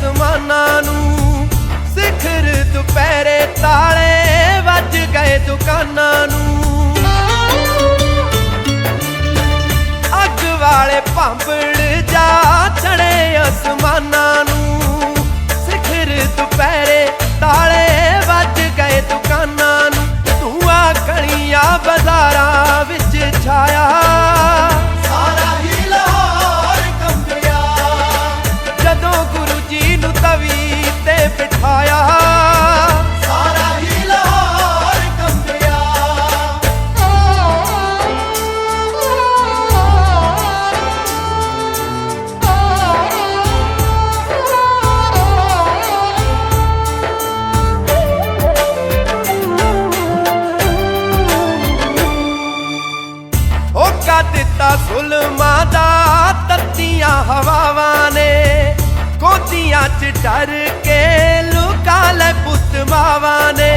ਅਸਮਾਨਾਂ ਨੂੰ ਸਿਖਰ ਦੁਪਹਿਰੇ ਹਵਾਵਾਂ ਨੇ ਕੋਤੀਆਂ ਚ ਡਰ ਕੇ ਲੁਕਾ ਲੈ ਪੁੱਤ ਮਾਵਾਂ ਨੇ।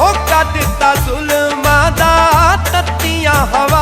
ਉਹ ਦਿੱਤਾ ਜ਼ੁਲਮਾਂ ਦਾ ਤੱਤੀਆਂ ਹਵਾ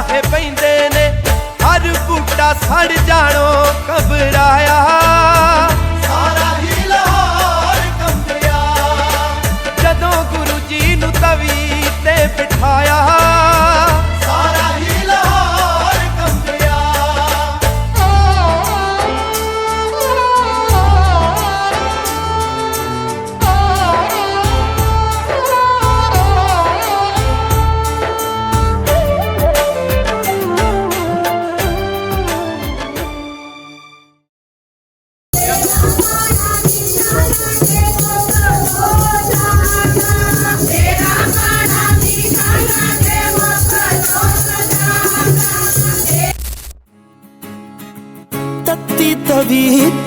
ਰਾਹੇ ਪੈਂਦੇ ਨੇ। ਹਰ ਬੂਟਾ ਸੜ ਜਾਣੋ, ਘਬਰਾਇਆ। ਸਾਰਾ ਹੀ ਲਾਹੌਰ ਕੰਬਿਆ। ਜਦੋਂ ਗੁਰੂ ਜੀ ਨੂੰ ਤਵੀ ਤੇ ਬਿਠਾਇਆ।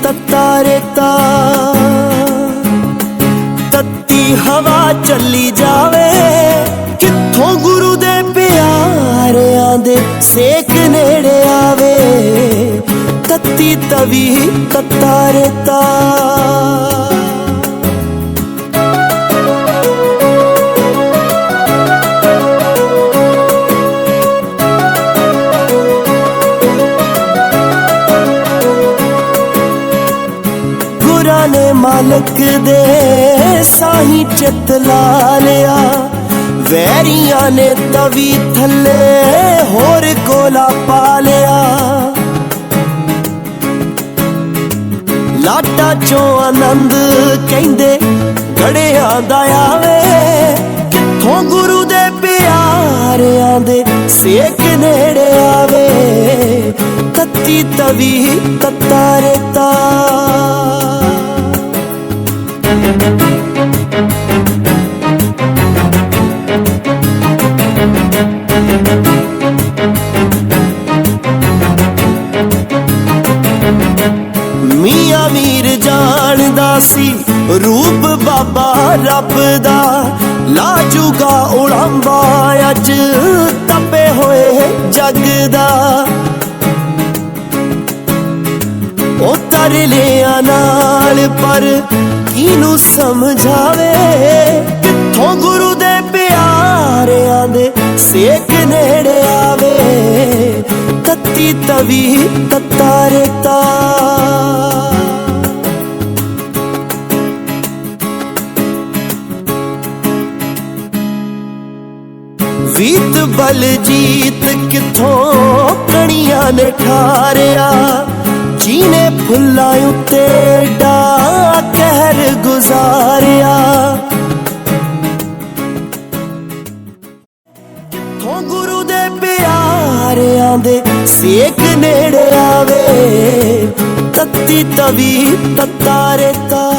ਤਵੀ ਤਤਾਰੇ ਤੱਤੀ ਹਵਾ ਚੱਲੀ ਜਾਵੇ। ਕਿੱਥੋਂ ਗੁਰੂ ਦੇ ਪਿਆਰਿਆਂ ਦੇ ਸੇਕ ਨੇੜੇ ਆਵੇ। ਤੱਤੀ ਤਵੀ ਤਤਾਰੇ ਰੇਤਾ ਗੁਰਾਂ ਨੇ ਮਾਲਕ ਦੇ ਸਾਹੀ ਚਿੱਤ ਲਾ ਲਿਆ। ਵੈਰੀਆਂ ਨੇ ਤਵੀ ਥੱਲੇ ਹੋਰ ਕੋਲਾ ਪਾ ਲਿਆ। ਲਾਟਾ ਚੋਂ ਆਨੰਦ ਕਹਿੰਦੇ, ਘੜਿਆਂ ਦਾ ਆਵੇ। ਕਿੱਥੋਂ ਗੁਰੂ ਦੇ ਪਿਆਰਿਆਂ ਦੇ ਸੇਕ ਨੇੜੇ ਆਵੇ। ਤੱਤੀ ਤਵੀ ਤਤਾਰੇ ਤਾ ਮੀਆਂ ਮੀਰ ਜਾਣਦਾ ਸੀ, ਰੂਪ ਬਾਬਾ ਰੱਬ ਦਾ। ਲਾਜੂਗਾ ਉਲੰਬਾ ਅੱਜ ਤਪੇ ਹੋਏ ਜਗ ਦਾ। ਉਹ ਤਰਲਿਆਂ ਨਾਲ ਪਰ ਕਿਨੂੰ ਸਮਝਾਵੇ। ਕਿੱਥੋਂ ਗੁਰੂ ਦੇ ਪਿਆਰਿਆਂ ਦੇ ਸੇਕ ਨੇੜੇ ਆਵੇ। ਤੱਤੀ ਤਵੀ ਤਤਾਰੇ ਤਾ ਵੀਤ ਬਲਜੀਤ ਕਿੱਥੋਂ ਕਣੀਆਂ ਨੇ ਠਾਰਿਆ? ਜੀਨੇ ਫੁੱਲਾਂ ਕਹਿਰ ਗੁਜ਼ਾਰਿਆ। ਕਿੱਥੋਂ ਗੁਰੂ ਦੇ ਪਿਆਰਿਆਂ ਦੇ ਸੇਕ ਨੇੜੇ ਆਵੇ ਤੱਤੀ ਤਵੀ ਤਤਾਰੇ ਤਾ